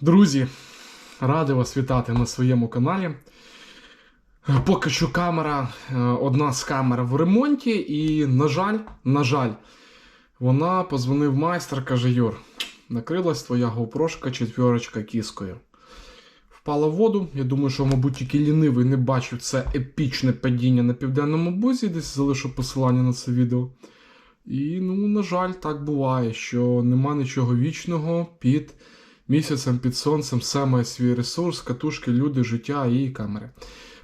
Друзі, радий вас вітати на своєму каналі. Поки що камера, е, одна з камер в ремонті, і, на жаль, на жаль, вона позвонив майстер, каже: Юр, накрилась твоя GoPro четверочка кіскою. Впала в воду. Я думаю, що, мабуть, тільки лінивий не бачив це епічне падіння на південному бузі, десь залишу посилання на це відео. І, ну, на жаль, так буває, що нема нічого вічного під місяцем, під сонцем, має свій ресурс, катушки, люди, життя і камери.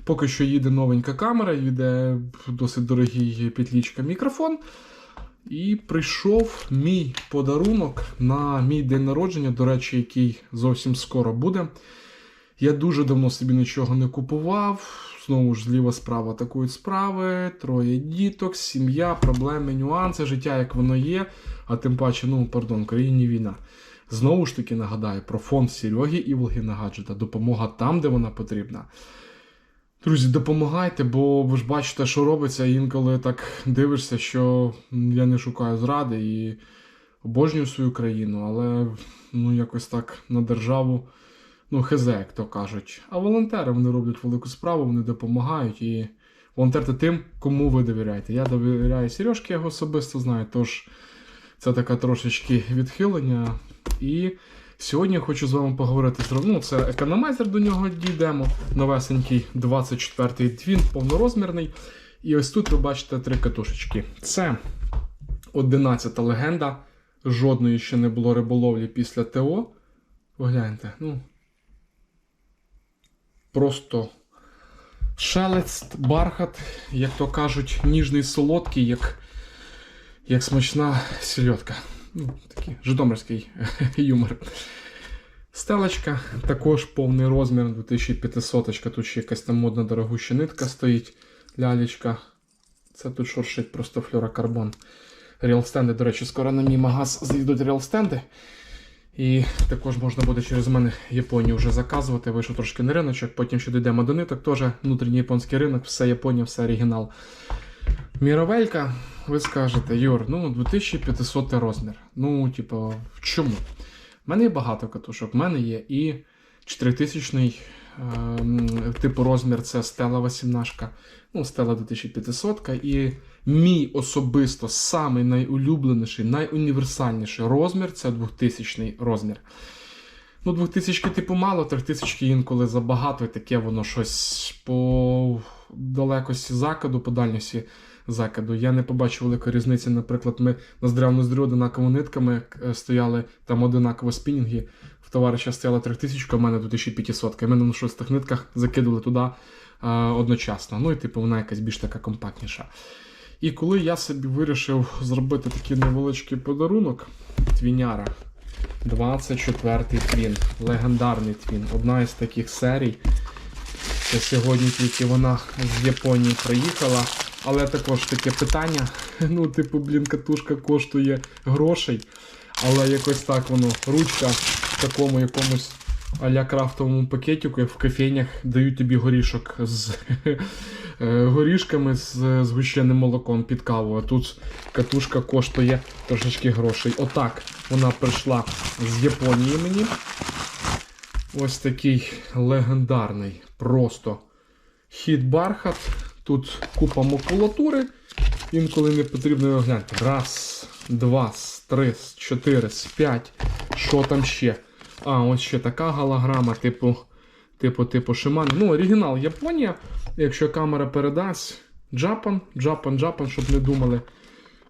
Поки що їде новенька камера, їде досить дорогий петлічка мікрофон. І прийшов мій подарунок на мій день народження, до речі, який зовсім скоро буде. Я дуже давно собі нічого не купував. Знову ж зліва справа атакують справи, троє діток, сім'я, проблеми, нюанси, життя, як воно є. А тим паче, ну, пардон, країні війна. Знову ж таки нагадаю про фонд Сереги Іволгіна Гаджета. Допомога там, де вона потрібна. Друзі, допомагайте, бо ви ж бачите, що робиться, і інколи так дивишся, що я не шукаю зради і обожнюю свою країну, але ну якось так на державу, ну, хезе, як то кажуть. А волонтери вони роблять велику справу, вони допомагають і волонтерте тим, кому ви довіряєте. Я довіряю Сережки, я його особисто знаю, тож це таке трошечки відхилення. І сьогодні я хочу з вами поговорити ну, це економайзер до нього дійдемо. Новесенький 24-й твін, повнорозмірний. І ось тут ви бачите три катушечки. Це 11-та легенда. Жодної ще не було риболовлі після ТО. Погляньте, ну. Просто шелест, бархат, як то кажуть, ніжний солодкий, як, як смачна сільотка. Ну, такий житомирський юмор. Стелечка, також повний розмір 2500. Тут ще якась там модна дорогуща нитка стоїть. Лялечка. Це тут шуршить просто флюрокарбон. Ріалстенди, до речі, скоро на мій магаз зайдуть ріалстенди. І також можна буде через мене Японію вже заказувати. Вийшов трошки на риночок, потім ще дійдемо до ниток. Теж внутрішній японський ринок, все Японія, все оригінал. Міровелька, ви скажете, Юр, ну 2500 розмір. Ну, типу, в чому? У мене є багато катушок. У мене є і 4000 е, типу розмір це Stella 18, ну, Stella 2500, і мій особисто самий найулюбленіший, найуніверсальніший розмір це 2000 розмір. Ну, 2000 типу мало, 3000 інколи забагато, і таке воно щось по далекості закиду, по дальності закиду. Я не побачив великої різниці. Наприклад, ми ноздря в ноздрю одинаковими нитками е, стояли там одинаково спінінги. В товариша стояла 3000, а в мене 2500. І ми на шостих нитках закидували туди е, одночасно. Ну і типу вона якась більш така компактніша. І коли я собі вирішив зробити такий невеличкий подарунок, твіняра. 24-й твін, легендарний твін. Одна із таких серій. Це сьогодні тільки вона з Японії приїхала. Але також таке питання. Ну, типу, блін, катушка коштує грошей. Але якось так воно. Ручка в такому якомусь а-ля крафтовому пакетику, в кофейнях дають тобі горішок з е, горішками з згущеним молоком під каву. А тут катушка коштує трошечки грошей. Отак вона прийшла з Японії мені. Ось такий легендарний, просто хід бархат. Тут купа макулатури. Інколи не потрібно його глянути. Раз, два, три, чотири, п'ять. Що там ще? А, ось ще така голограма, типу, типу, типу Shimano. Ну, оригінал Японія. Якщо камера передасть. Джапан, Джапан, Джапан, щоб не думали.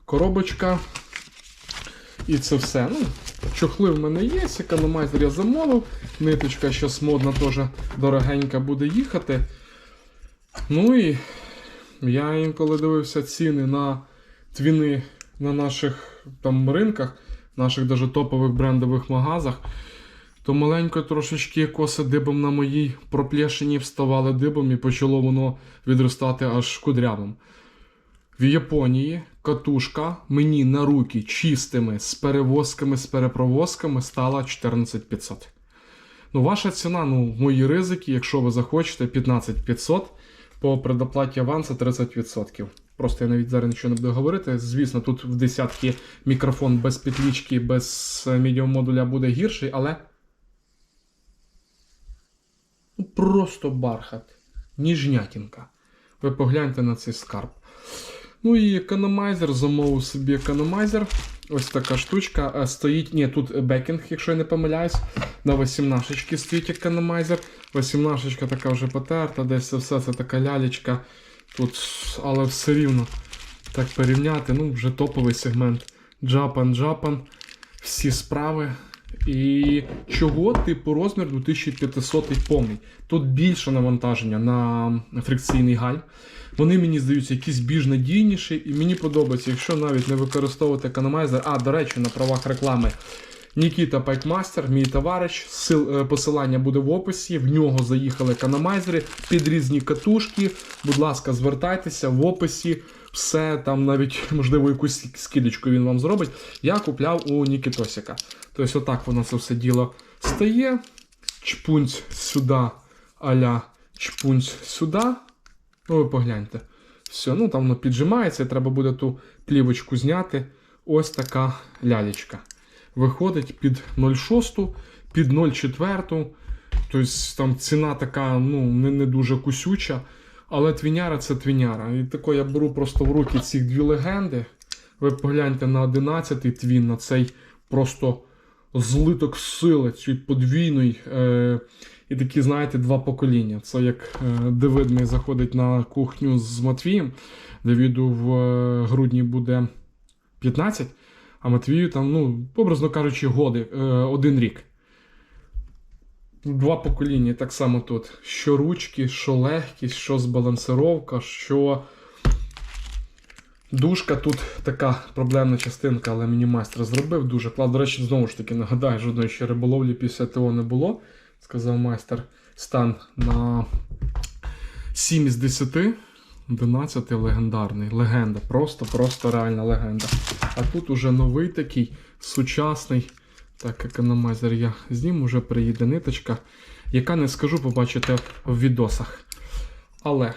Коробочка. І це все. Ну, Чохли в мене є, економайзер я замовив. Ниточка зараз модна, теж дорогенька буде їхати. Ну і я інколи дивився ціни на твіни на наших там ринках, наших даже топових брендових магазах. То маленько трошечки коси дибом на моїй проплешині вставали дибом і почало воно відростати аж кудрявим. В Японії катушка мені на руки чистими з перевозками, з перепровозками стала 14500. Ну, ваша ціна, ну, мої ризики, якщо ви захочете, 15500 по предоплаті авансу 30%. Просто я навіть зараз нічого не буду говорити. Звісно, тут в десятки мікрофон без петлічки, без медіамодуля буде гірший, але Ну, просто бархат. Ніжнятінка. Ви погляньте на цей скарб. Ну і економайзер, замовив собі економайзер. Ось така штучка. Е, Стоїть, ні, тут бекінг, якщо я не помиляюсь. На 18 стоїть економайзер. 18 така вже потерта, десь все це така лялечка. Тут, але все рівно так порівняти. Ну, вже топовий сегмент. Джапан, Джапан. Всі справи. І чого типу розмір 2500 повний. Тут більше навантаження на фрикційний галь. Вони мені здаються якісь більш надійніші, і мені подобається, якщо навіть не використовувати економайзер. А, до речі, на правах реклами. Нікіта Пайкмастер, мій товариш, е, посилання буде в описі. В нього заїхали економайзери під різні катушки. Будь ласка, звертайтеся в описі. Все там навіть можливо якусь скидочку він вам зробить. Я купляв у Нікітосіка. Тобто, отак воно це все діло стає. Чпунць сюди, аля чпунць сюди. Ну, ви погляньте. Все, ну там воно піджимається, і треба буде ту плівочку зняти. Ось така лялечка. Виходить під 0,6, під 0,4. Тобто там ціна така ну, не, не дуже кусюча. Але твіняра це твіняра. І тако я беру просто в руки ці дві легенди. Ви погляньте на 11-й твін, на цей просто злиток сили, цей подвійний. Е- і такі, знаєте, два покоління. Це як е, Давид мій заходить на кухню з Матвієм. Давіду в е, грудні буде 15, а Матвію там, ну, образно кажучи, годи, е, один рік. Два покоління, так само тут. Що ручки, що легкість, що збалансировка, що. Дужка тут така проблемна частинка, але мені майстер зробив дуже клас. До речі, знову ж таки нагадаю, жодної ще риболовлі після ТО не було. Сказав майстер стан на 7 із 10. 11 легендарний. Легенда. Просто, просто реальна легенда. А тут уже новий такий сучасний. Так, економайзер я зніму, вже приїде ниточка, яка не скажу, побачите в відосах. Але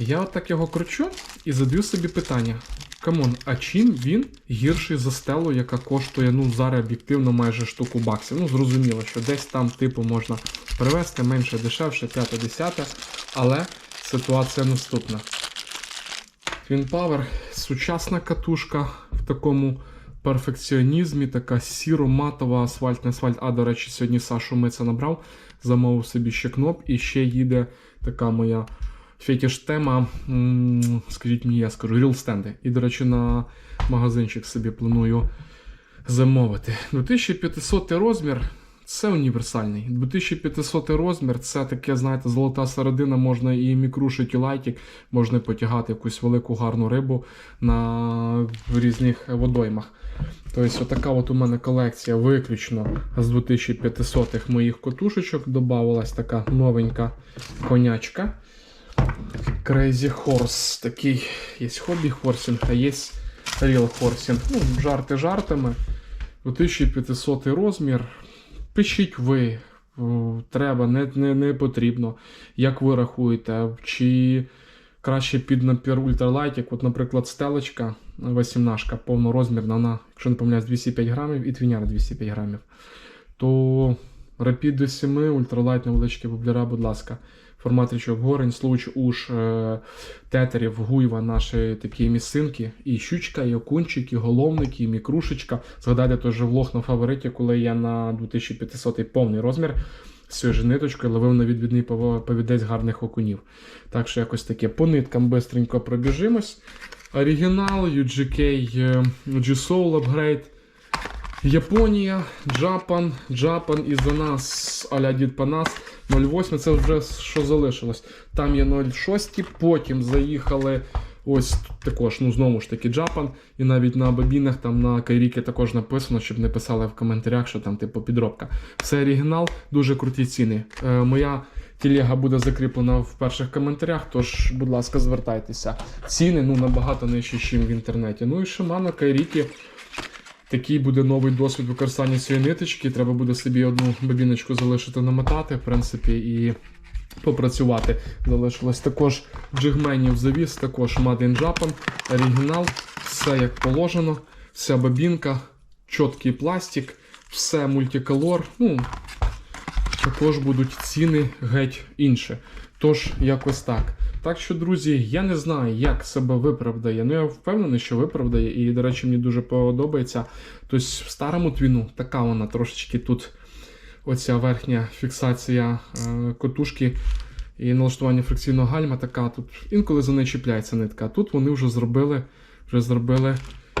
я отак його кручу і задаю собі питання. Камон, а чим він гірший за стелу, яка коштує ну, зараз об'єктивно майже штуку баксів? Ну, зрозуміло, що десь там типу можна привезти менше, дешевше, 5-10, але ситуація наступна. Twin Power сучасна катушка в такому перфекціонізмі, така сіро-матова асфальт, не асфальт. А, до речі, сьогодні Сашу Миця набрав, замовив собі ще кноп, і ще їде така моя фетіш тема, скажіть мені, я скажу, ріл-стенди. І, до речі, на магазинчик собі планую замовити. 2500 розмір. Це універсальний. 2500 розмір це таке, знаєте, золота середина, можна і мікрушить, і лайтик, можна потягати якусь велику гарну рибу на різних водоймах. Тобто, отака от у мене колекція виключно з 2500 моїх котушечок. Добавилась така новенька конячка. Crazy Horse. Такий є хобі хорсінг, а є Real хорсінг. Ну, жарти жартами. 2500 розмір. Пишіть ви, треба, не, не, не потрібно. Як ви рахуєте, чи краще під напір ультралайт, як, от, наприклад, стелечка 18 повнорозмірна, вона, якщо не помиляюсь, 205 грамів і твіняра 205 грамів. То Rapid до 7, ультралайт невеличкі воблера, будь ласка. Формат річок горень, случ, уж, е, тетерів, гуйва, наші такі місцинки, і щучка, і окунчик, і головник, і мікрушечка. Згадайте той же влог на фавориті, коли я на 2500 повний розмір з ниточкою ловив на відвідний повідець гарних окунів. Так що якось таке. По ниткам бистренько пробіжимось. Оригінал, UGK, е, G-Soul Upgrade. Японія, Джапан, Джапан і за нас аля Дід Панас 08, це вже що залишилось. Там є 06, потім заїхали ось також, ну знову ж таки, Джапан. І навіть на бобінах там на Кайріки також написано, щоб не писали в коментарях, що там типу підробка. Це оригінал, дуже круті ціни. Е, моя телега буде закріплена в перших коментарях, тож, будь ласка, звертайтеся. Ціни ну набагато нижчі, ніж в інтернеті. Ну і Шимано, Кайріки. Такий буде новий досвід використання цієї ниточки. Треба буде собі одну бобіночку залишити намотати, в принципі, і попрацювати. Залишилось також джигменів завіс, також Made in Japan, оригінал, все як положено, вся бобінка, чіткий пластик, все мультиколор. Ну, також будуть ціни геть інші. Тож, якось так. Так що, друзі, я не знаю, як себе виправдає. Ну, я впевнений, що виправдає, і, до речі, мені дуже подобається. Тобто, в старому твіну така вона трошечки тут, оця верхня фіксація е, котушки і налаштування фрикційного гальма така. Тут інколи за неї чіпляється нитка. Тут вони вже зробили, вже зробили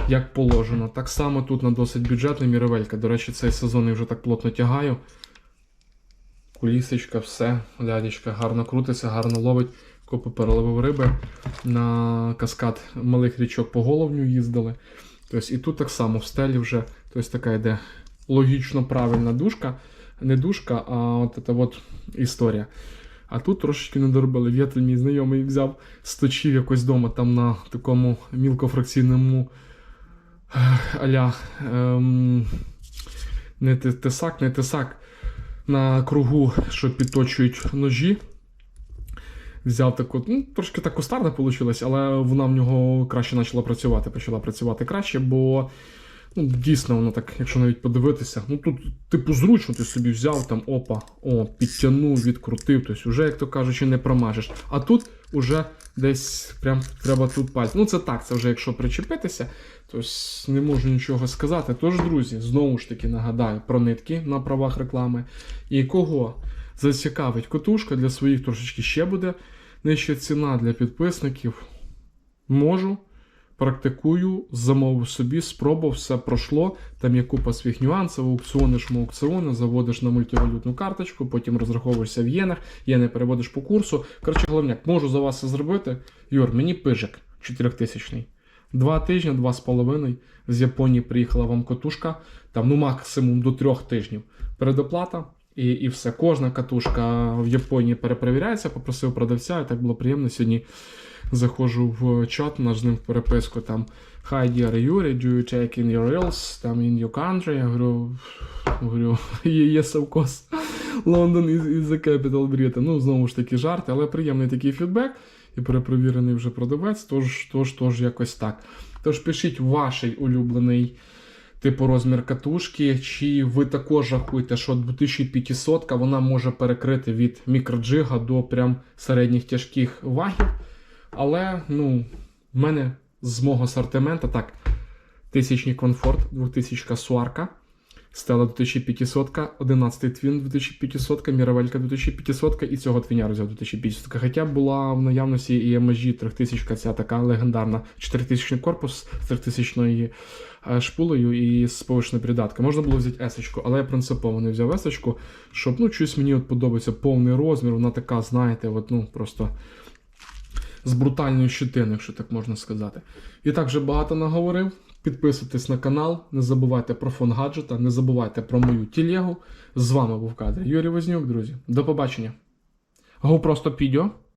як положено. Так само тут на досить бюджетний міровелька. До речі, цей сезон я вже так плотно тягаю. Кулісочка, все, лядечка гарно крутиться, гарно ловить. Копи переловив риби. На каскад малих річок по головню їздили. Тобто, і тут так само в стелі вже тобто, така йде логічно правильна дужка. Не дужка, а от ця от історія. А тут трошечки не доробили. Вєтель мій знайомий взяв, сточив якось вдома там на такому мілкофракційному аля ем, не тесак, не тесак. На кругу, що підточують ножі. Взяв таку, ну, трошки так кустарна вийшло, але вона в нього краще почала працювати, почала працювати краще, бо ну, дійсно воно так, якщо навіть подивитися, ну тут, типу, зручно ти собі взяв там, опа, о, підтягнув, відкрутив, тобто вже, як то кажучи, не промажеш. А тут уже десь прям треба тут пальці. Ну, це так, це вже якщо причепитися, тобто не можу нічого сказати. Тож, друзі, знову ж таки нагадаю про нитки на правах реклами. І кого зацікавить котушка для своїх трошечки ще буде нижча ціна для підписників. Можу, практикую, замовив собі, спробував, все пройшло. Там є купа своїх нюансів, аукціони, заводиш на мультивалютну карточку, потім розраховуєшся в єнах, єни переводиш по курсу. Коротше, головняк, можу за вас це зробити. Юр, мені пижик 4000 Два тижні, два з половиною. З Японії приїхала вам котушка, там ну максимум до трьох тижнів. Передоплата і, і все. Кожна катушка в Японії перепровіряється, попросив продавця, і так було приємно. Сьогодні заходжу в чат, наш з ним в переписку там Hi dear Yuri, do you take in your reels, там in your country? Я говорю, говорю yes, of course. London is, is the capital Britain. Ну, знову ж таки, жарти, але приємний такий фідбек і перепровірений вже продавець, тож, тож, тож якось так. Тож пишіть ваш улюблений типу розмір катушки, чи ви також рахуєте, що 2500 вона може перекрити від мікроджига до прям середніх тяжких вагів. Але, ну, в мене з мого асортимента так, тисячний комфорт, 2000 суарка, Стела 2500, 11 твін 2500, Міравелька 2500 і цього твіня взяв 2500. Хоча була в наявності і MSG 3000, ця така легендарна 4000 корпус з 3000 е, шпулею і з повишеною придаткою. Можна було взяти есочку, але я принципово не взяв есочку, щоб ну, щось мені от подобається повний розмір, вона така, знаєте, от, ну, просто з брутальною щитиною, якщо так можна сказати. І так вже багато наговорив. Підписуйтесь на канал, не забувайте про фон гаджета, не забувайте про мою тілегу. З вами був кадр Юрій Вознюк, друзі. До побачення. GoPro просто Video.